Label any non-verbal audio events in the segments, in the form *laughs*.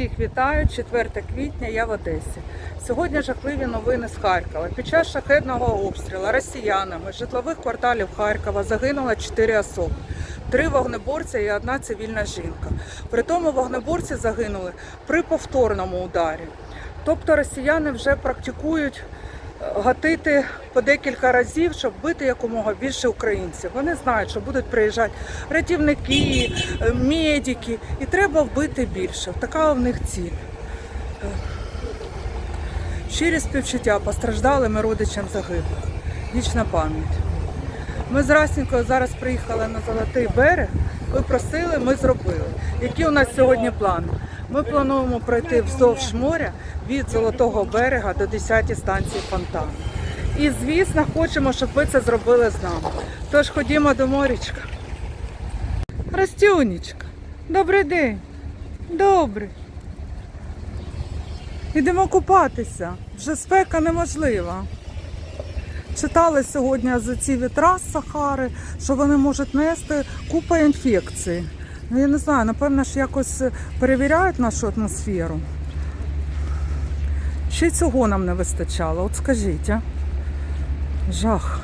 Всіх вітаю, 4 квітня, я в Одесі. Сьогодні жахливі новини з Харкова. Під час шахедного обстрілу росіянами житлових кварталів Харкова загинуло 4 особи. Три вогнеборця і одна цивільна жінка. При тому вогнеборці загинули при повторному ударі. Тобто росіяни вже практикують гатити по декілька разів, щоб бити якомога більше українців. Вони знають, що будуть приїжджати рятівники, е, медики, і треба вбити більше. Така в них ціль. Е, Щирі співчуття постраждалим і родичам загиблих. Вічна пам'ять. Ми з Расінькою зараз приїхали на Золотий берег. Ви просили, ми зробили. Які у нас сьогодні плани? Ми плануємо пройти вздовж моря від Золотого берега до 10 станції Фонтан. І, звісно, хочемо, щоб ви це зробили з нами. Тож ходімо до морічка. Растюнечка, добрий день. Добрий. Ідемо купатися. Вже спека неможлива. Читали сьогодні за ці вітра з Сахари, що вони можуть нести купа інфекцій. Ну, я не знаю, напевно ж якось перевіряють нашу атмосферу. Ще й цього нам не вистачало. От скажіть, а? Жах.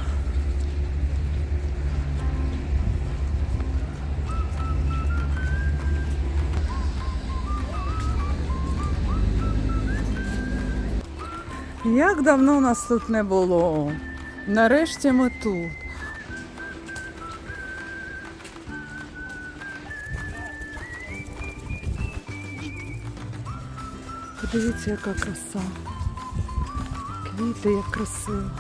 Як давно нас тут не було. Нарешті ми тут. Подивіться, яка краса. Квіти, як красиво.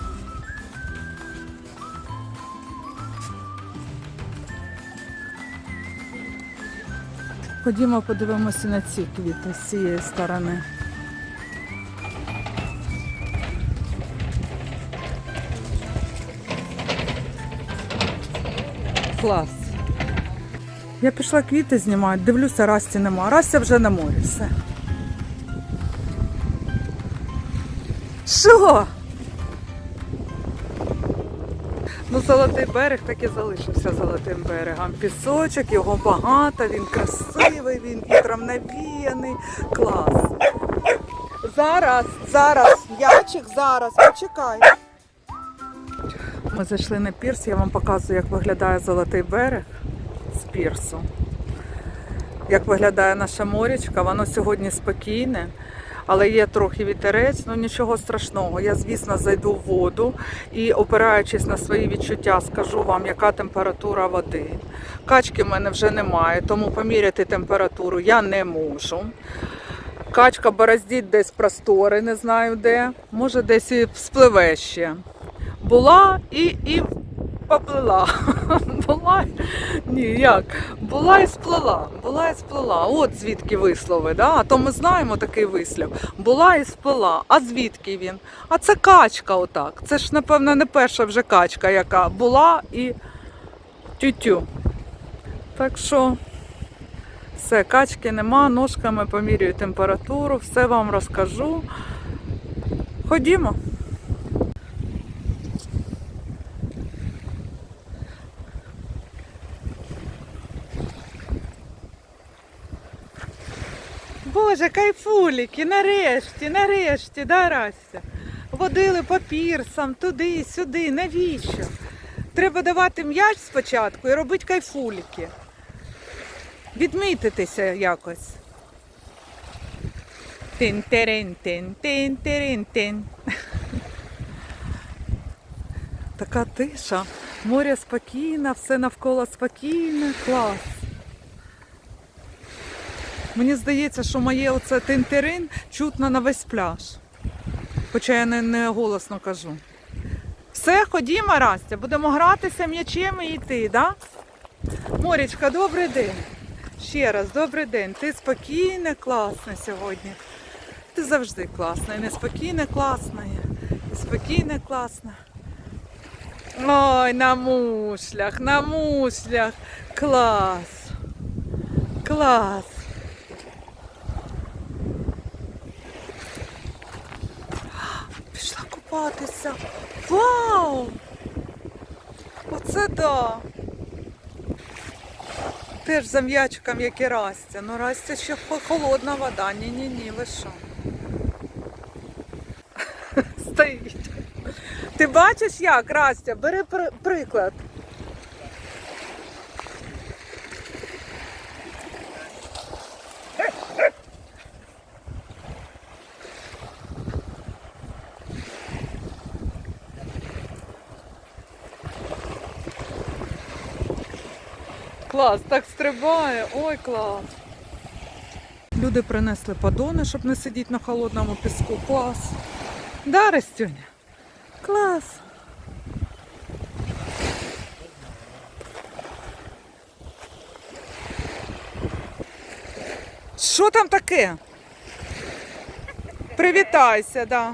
Ходімо подивимося на ці квіти з цієї сторони. Клас. Я пішла квіти знімати, дивлюся, Расті нема. Растя вже на морі. Все. Що? Ну, золотий берег так і залишився золотим берегом. Пісочок, його багато, він красивий, він вітром навіяний. Клас. Зараз, зараз, ячик, зараз, почекай. Ми зайшли на пірс, я вам показую, як виглядає золотий берег з пірсу. Як виглядає наша морячка, воно сьогодні спокійне, але є трохи вітерець, ну нічого страшного. Я, звісно, зайду в воду і, опираючись на свої відчуття, скажу вам, яка температура води. Качки в мене вже немає, тому поміряти температуру я не можу. Качка бороздить десь простори, не знаю де. Може, десь і спливе ще була і, і поплила. *laughs* була, ні, як? Була і сплила. Була і сплила. От звідки вислови, да? а то ми знаємо такий вислів. Була і сплила. А звідки він? А це качка отак. Це ж, напевно, не перша вже качка, яка була і тютю. Так що все, качки нема, ножками помірюю температуру, все вам розкажу. Ходімо. Боже, кайфуліки, нарешті, нарешті, да, Рася? Водили по пірсам, туди, сюди. Навіщо? Треба давати м'яч спочатку і робити кайфуліки. Відмітитися якось. тин терин тин тин терин тин Така тиша. Море спокійне, все навколо спокійне, клас. Мені здається, що моє оце тинтерин чутно на весь пляж. Хоча я не, не голосно кажу. Все, ходімо, Растя, будемо гратися м'ячем і йти, да? Морічка, добрий день. Ще раз, добрий день. Ти спокійна, класна сьогодні. Ти завжди класна. І неспокійна, класна, і спокійна, класна. Ой, на мушлях, на мушлях. Клас. Клас. Пішла купатися. Вау! Оце да! теж за м'ячиком, як і Растя. Ну Растя ще холодна вода. Ні-ні-ні, що? *laughs* Стоїть. Ти бачиш як, Растя? Бери приклад. Клас, так стрибає. Ой, клас. Люди принесли подони, щоб не сидіти на холодному піску. Клас. Да, Растюня? Клас. Що там таке? Привітайся, да.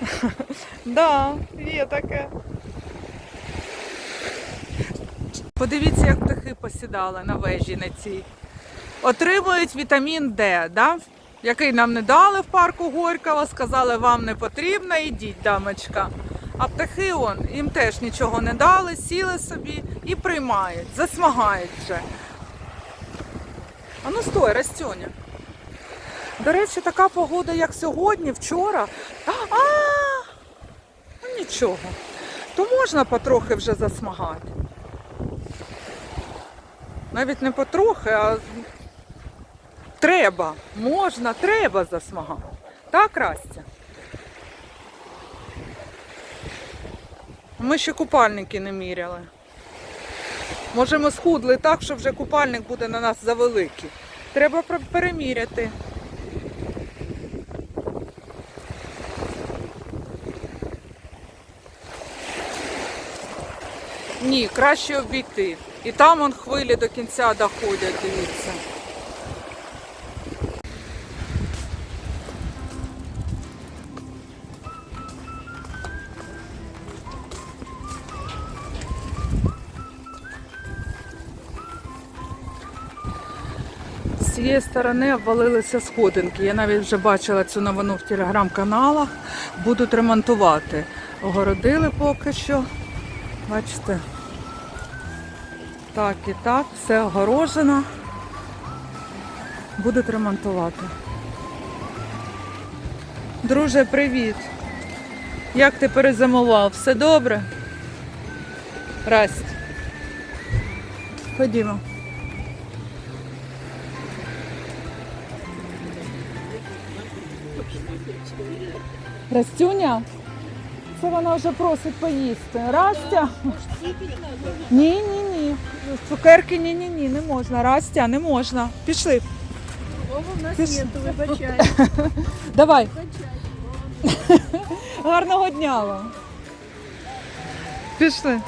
*laughs* Да, є таке. Подивіться, як птахи посідали на вежі на цій. Отримують вітамін Д, да? який нам не дали в парку Горького, сказали, вам не потрібно, ідіть, дамочка. А птахи он, їм теж нічого не дали, сіли собі і приймають, засмагають вже. А ну стой, Растюня. До речі, така погода, як сьогодні, вчора. А, а! Ну нічого. То можна потрохи вже засмагати. Навіть не потрохи, а треба, можна, треба засмагати. Так, Растя? Ми ще купальники не міряли. Може, ми схудли так, що вже купальник буде на нас завеликий. Треба переміряти. Ні, краще обійти. І там он хвилі до кінця доходять, дивіться. З цієї сторони обвалилися сходинки. Я навіть вже бачила цю новину в телеграм-каналах. Будуть ремонтувати. Огородили поки що. Бачите. Так і так, все огорожено. Будуть ремонтувати. Друже, привіт. Як ти перезимував? Все добре? Расть. Ходімо. Растюня? Це вона вже просить поїсти. Растя? Ні, ні. Цукерки ні, ні, ні, не можна. Растя, не можна. Пішли. Другого в нас Пішли. нету, вибачай. *laughs* Давай. Гарного дня вам. Пішли.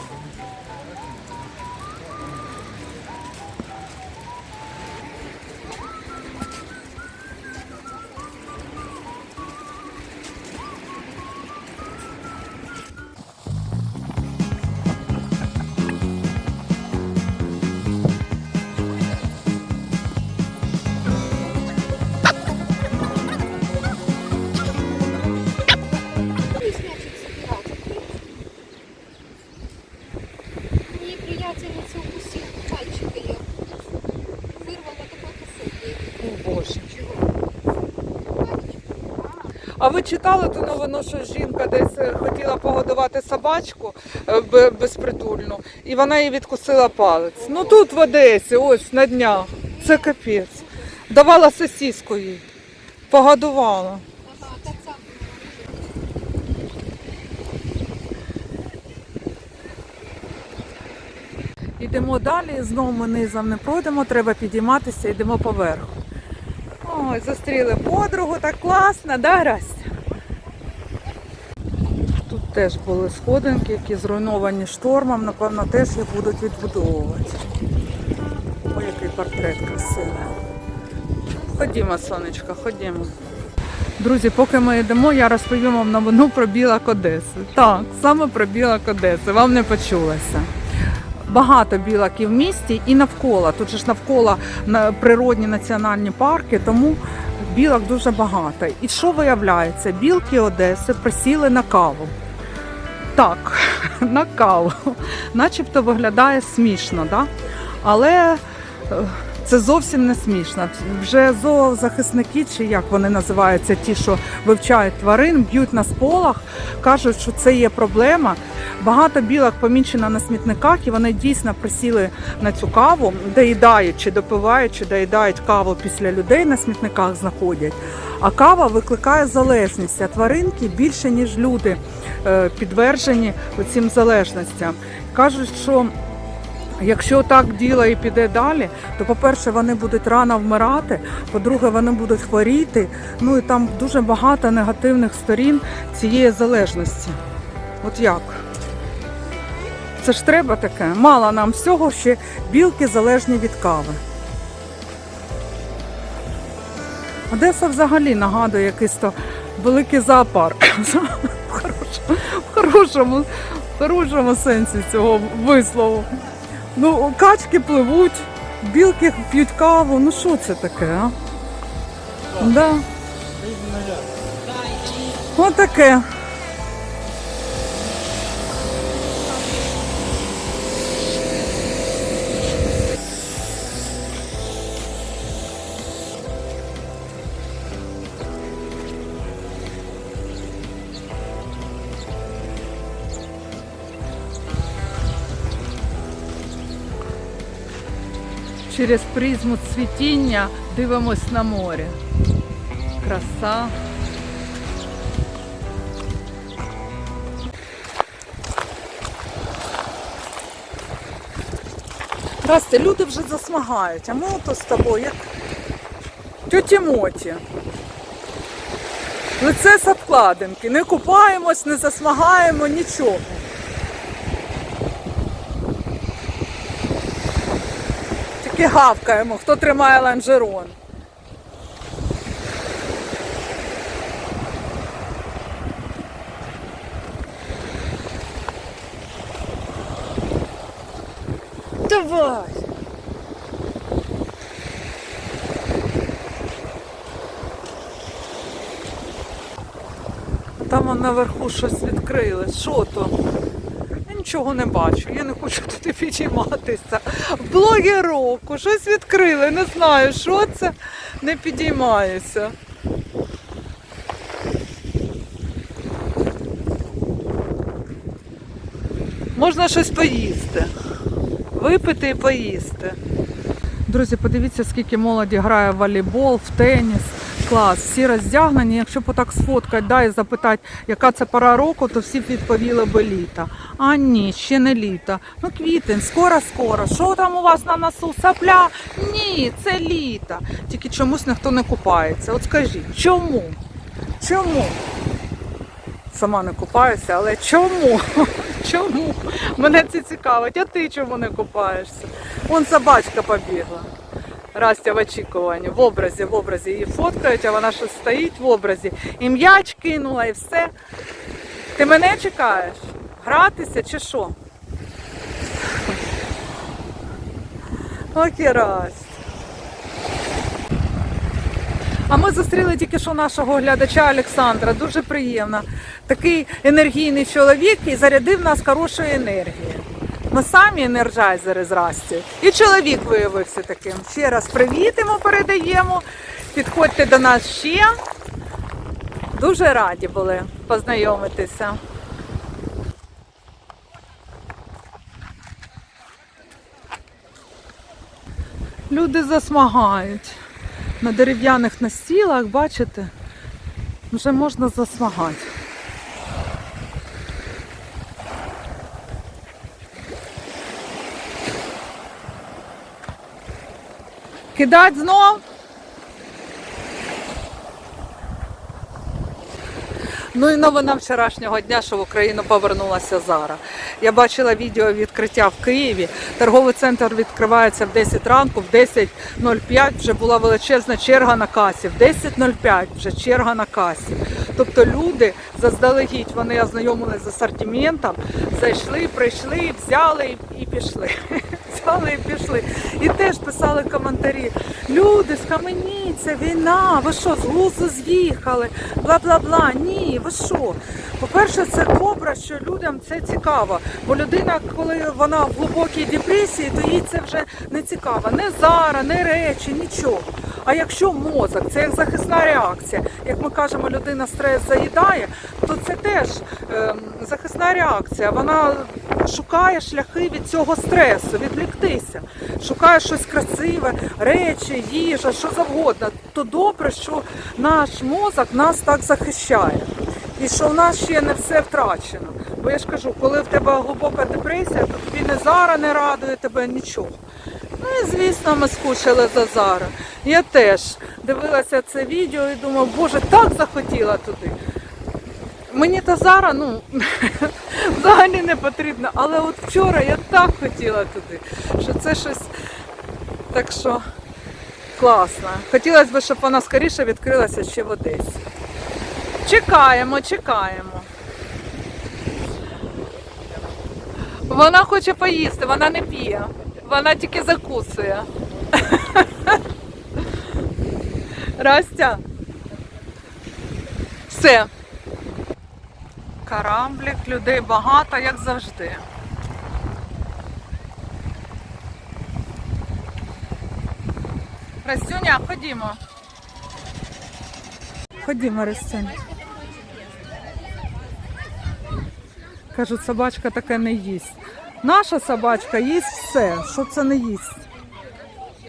А ви читали ту новину, що жінка десь е, хотіла погодувати собачку е, безпритульну, і вона їй відкусила палець. Ну тут в Одесі, ось на днях. Це капець. Давала сосіску їй. Погодувала. Йдемо далі, знову ми низом не пройдемо, треба підійматися, йдемо поверху. Ой, зустріли подругу, так класно, да, Растя? Тут теж були сходинки, які зруйновані штормом, напевно, теж їх будуть відбудовувати. Ой, який портрет красивий. Ходімо, сонечко, ходімо. Друзі, поки ми йдемо, я розповім вам новину про білок Одеси. Так, саме про білок Одеси, вам не почулося. Багато білок і в місті, і навколо. Тут же ж навколо природні національні парки, тому білок дуже багато. І що виявляється? Білки Одеси присіли на каву. Так, *laughs* на каву. Начебто виглядає смішно, да? але Це зовсім не смішно. Вже зоозахисники, чи як вони називаються, ті, що вивчають тварин, б'ють на сполах, кажуть, що це є проблема. Багато білок помічено на смітниках, і вони дійсно присіли на цю каву, доїдають чи допивають, чи доїдають каву після людей на смітниках знаходять. А кава викликає залежність. А тваринки більше ніж люди е, підтверджені цим залежностям. Кажуть, що Якщо так діло і піде далі, то по-перше, вони будуть рано вмирати, по-друге, вони будуть хворіти. Ну і там дуже багато негативних сторін цієї залежності. От як? Це ж треба таке. Мало нам всього, ще білки залежні від кави. Одеса взагалі нагадує якийсь то великий зоопарк. *coughs* В хорошому, в хорошому, в хорошому сенсі цього вислову. Ну, качки пливуть, білки п'ють каву. Ну що це таке, а? Да. Отаке. Через призму цвітіння дивимось на море. Краса. Расте, люди вже засмагають, а ми ото з тобою, як тьоті Моті. Лице з обкладинки. Не купаємось, не засмагаємо, нічого. Тільки гавкаємо, хто тримає ланжерон. Давай. Там наверху щось відкрили. Що то? Нічого не бачу, я не хочу туди підійматися. В блогеровку щось відкрили, не знаю, що це, не підіймаюся. Можна щось поїсти. Випити і поїсти. Друзі, подивіться, скільки молоді грає в волейбол, в теніс. Клас, всі роздягнені. Якщо отак сфоткати, да, і запитати, яка це пора року, то всі б відповіли би літо. А ні, ще не літо. Ну, квітень, скоро-скоро. Що там у вас на носу? Сапля? Ні, це літо. Тільки чомусь ніхто не купається. От скажіть, чому? Чому? Сама не купаюся, але чому? *laughs* Чому? Мене це цікавить, а ти чому не купаєшся? Вон собачка побігла. Растя в очікуванні, в образі, в образі її фоткають, а вона щось стоїть в образі. І м'яч кинула, і все. Ти мене чекаєш? Гратися чи що? Окей, Растя. А ми зустріли тільки що нашого глядача Олександра. Дуже приємно. Такий енергійний чоловік і зарядив нас хорошою енергією. Ми самі енерджайзери з. І чоловік виявився таким. Ще раз привітимо, передаємо. Підходьте до нас ще. Дуже раді були познайомитися. Люди засмагають. На дерев'яних настілах, бачите, вже можна засмагати. Кидать знов? Ну і новина вчорашнього дня, що в Україну повернулася Зара. Я бачила відео відкриття в Києві. Торговий центр відкривається в 10 ранку, в 10.05 вже була величезна черга на касі. В 10.05 вже черга на касі. Тобто люди заздалегідь вони ознайомилися з асортиментом, зайшли, прийшли, взяли і- пішли. *laughs* Взяли і пішли. І теж писали коментарі. Люди, скаменіться, війна, ви що, з глузду з'їхали, бла бла бла. Ні, ви що? По-перше, це добре, що людям це цікаво. Бо людина, коли вона в глибокій депресії, то їй це вже не цікаво. Не зараз, не речі, нічого. А якщо мозок, це як захисна реакція. Як ми кажемо, людина стрес заїдає, то це теж ем, захисна реакція. Вона шукає шляхи від цього стресу, відвліктися, шукає щось красиве, речі, їжа, що завгодно. То добре, що наш мозок нас так захищає. І що в нас ще не все втрачено. Бо я ж кажу, коли в тебе глибока депресія, то тобі не зара не радує тебе нічого. Ну і звісно, ми скучили за Зара. Я теж дивилася це відео і думаю, боже, так захотіла туди. Мені та Зара, ну, *laughs* взагалі не потрібно, але от вчора я так хотіла туди, що це щось так що класно. Хотілося б, щоб вона скоріше відкрилася ще в Одесі. Чекаємо, чекаємо. Вона хоче поїсти, вона не п'є. Вона тільки закусує. *laughs* Растя. Все. Карамблік, людей багато, як завжди. Растюня, ходімо. Ходімо, Растюня. Кажуть, собачка таке не їсть. Наша собачка їсть все. Що це не їсть?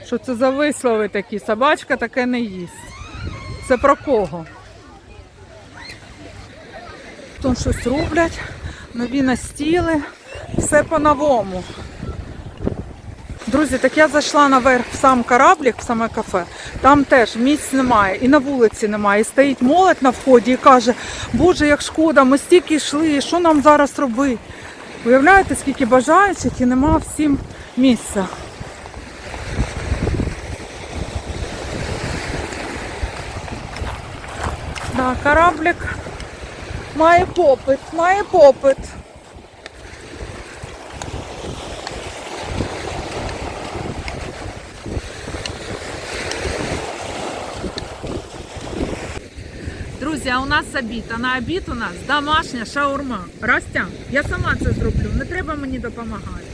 Що це за вислови такі? Собачка таке не їсть. Це про кого? Тут щось роблять, нові настіли, все по-новому. Друзі, так я зайшла наверх в сам кораблік, в саме кафе. Там теж місць немає, і на вулиці немає. І стоїть молодь на вході і каже, Боже, як шкода, ми стільки йшли, що нам зараз робити? Уявляєте, скільки бажаючих і нема всім місця. Да, кораблик має попит, має попит. А у нас обід, а на обід у нас домашня шаурма. Растя, я сама це зроблю, не треба мені допомагати.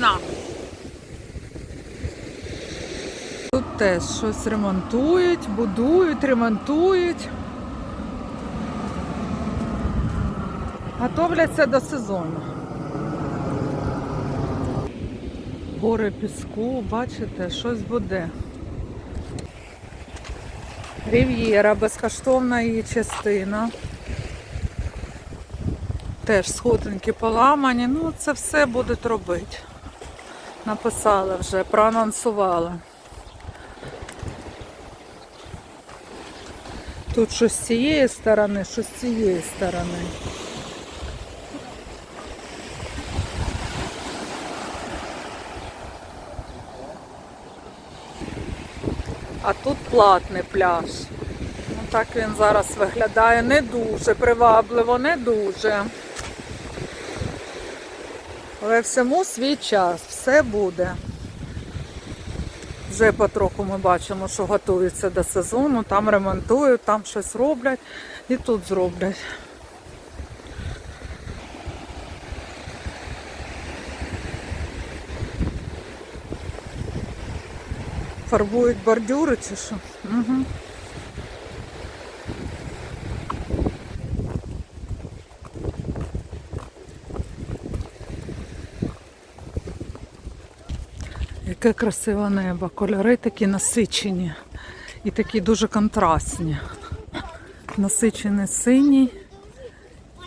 Нами. Тут теж щось ремонтують, будують, ремонтують. Готовляться до сезону. Гори піску, бачите, щось буде. Рів'єра, безкоштовна її частина. Теж сходинки поламані, ну це все будуть робити. Написала вже, проанонсувала. Тут щось з цієї сторони, щось з цієї сторони. А тут платний пляж. Ну, Так він зараз виглядає не дуже привабливо, не дуже. Але всьому свій час, все буде. Вже потроху ми бачимо, що готуються до сезону, там ремонтують, там щось роблять і тут зроблять. Фарбують бордюри чи що? Угу. Яке красиве небо. Кольори такі насичені і такі дуже контрастні. Насичений синій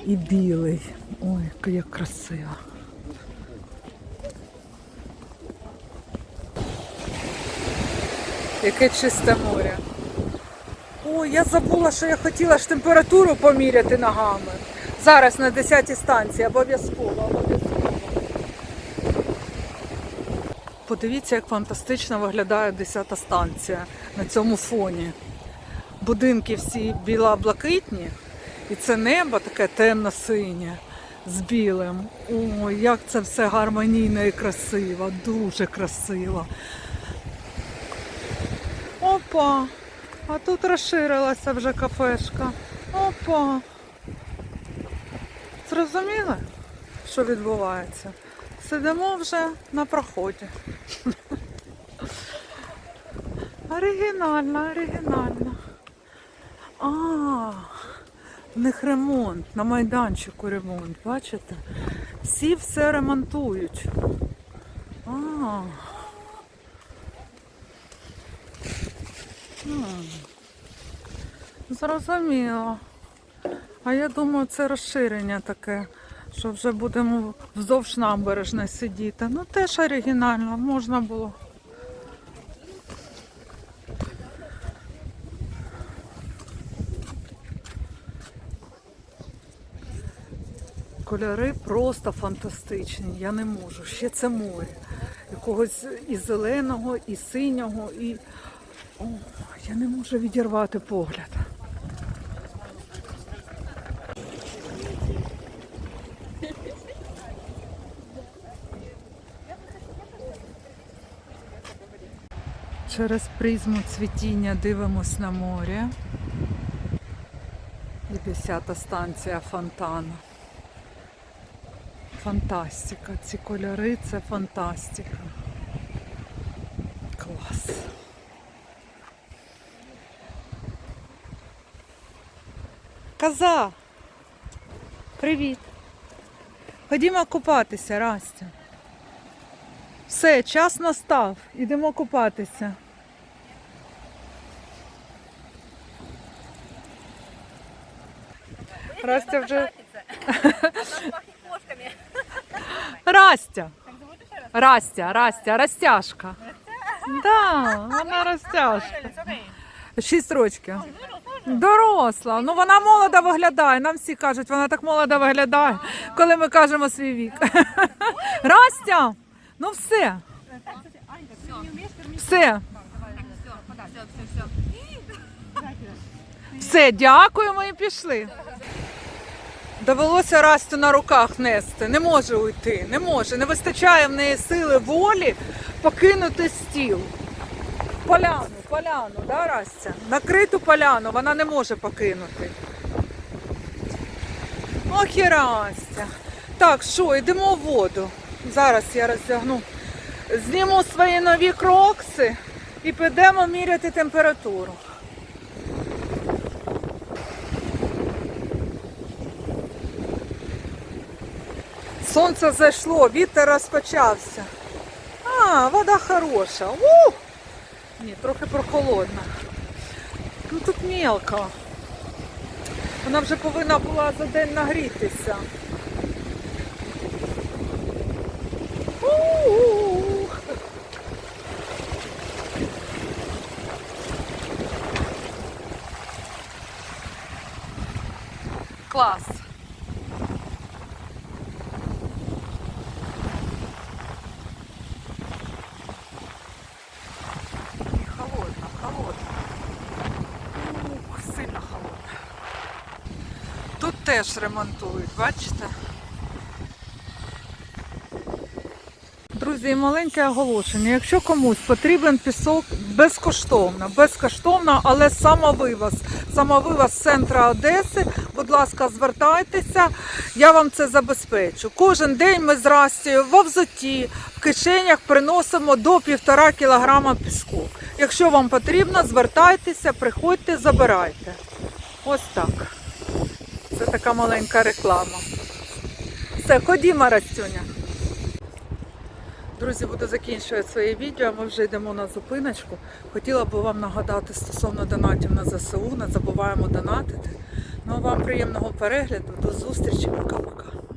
і білий. Ой, як красиво. Яке чисте море. Ой, я забула, що я хотіла ж температуру поміряти ногами. Зараз на 10-й станції обов'язково, обов'язково. Подивіться, як фантастично виглядає 10-та станція на цьому фоні. Будинки всі біла-блакитні, і це небо таке темно-синє з білим. Ой, як це все гармонійно і красиво, дуже красиво. Опа! А тут розширилася вже кафешка. Опа! Зрозуміли, що відбувається? Сидимо вже на проході. Оригінально, оригінально. А, в них ремонт, на майданчику ремонт, бачите? Всі все ремонтують. А. М. Зрозуміло. А я думаю, це розширення таке, що вже будемо вздовж набережної сидіти. Ну теж оригінально, можна було. Кольори просто фантастичні. Я не можу. Ще це море. Якогось і зеленого, і синього, і. О, я не можу відірвати погляд. Через призму цвітіння дивимось на море. І 10 станція фонтану. Фантастика. Ці кольори це фантастика. Клас. Коза! Привіт! Ходімо купатися, Растя. Все, час настав. Ідемо купатися. Растя вже. *laughs* Растя. Растя, Растя, Растяшка. Да, вона Растяшка. Шість років. Доросла. Ну вона молода виглядає. Нам всі кажуть, вона так молода виглядає, коли ми кажемо свій вік. *laughs* Растя! Ну все. Все. Все, дякуємо і пішли. Довелося Растю на руках нести. Не може уйти, не може. Не вистачає в неї сили волі покинути стіл. Поляну, поляну, да, Растя? Накриту поляну вона не може покинути. Ох і Растя. Так, що, йдемо в воду. Зараз я роздягну. Зніму свої нові крокси і підемо міряти температуру. Сонце зайшло, вітер розпочався. А, вода хороша. У! Ні, трохи прохолодна. Ну тут мелко. Вона вже повинна була за день нагрітися. Теж ремонтують, бачите? Друзі, маленьке оголошення. Якщо комусь потрібен пісок безкоштовно, безкоштовно, але самовивоз, самовивоз з центра Одеси, будь ласка, звертайтеся, я вам це забезпечу. Кожен день ми з Растією в взутті, в кишенях приносимо до півтора кілограма піску. Якщо вам потрібно, звертайтеся, приходьте, забирайте. Ось так. Така маленька реклама. Все, ходімо, Растюня. Друзі, буду закінчувати своє відео. Ми вже йдемо на зупиночку. Хотіла б вам нагадати стосовно донатів на ЗСУ. Не забуваємо донатити. Ну а вам приємного перегляду. До зустрічі. Пока-пока.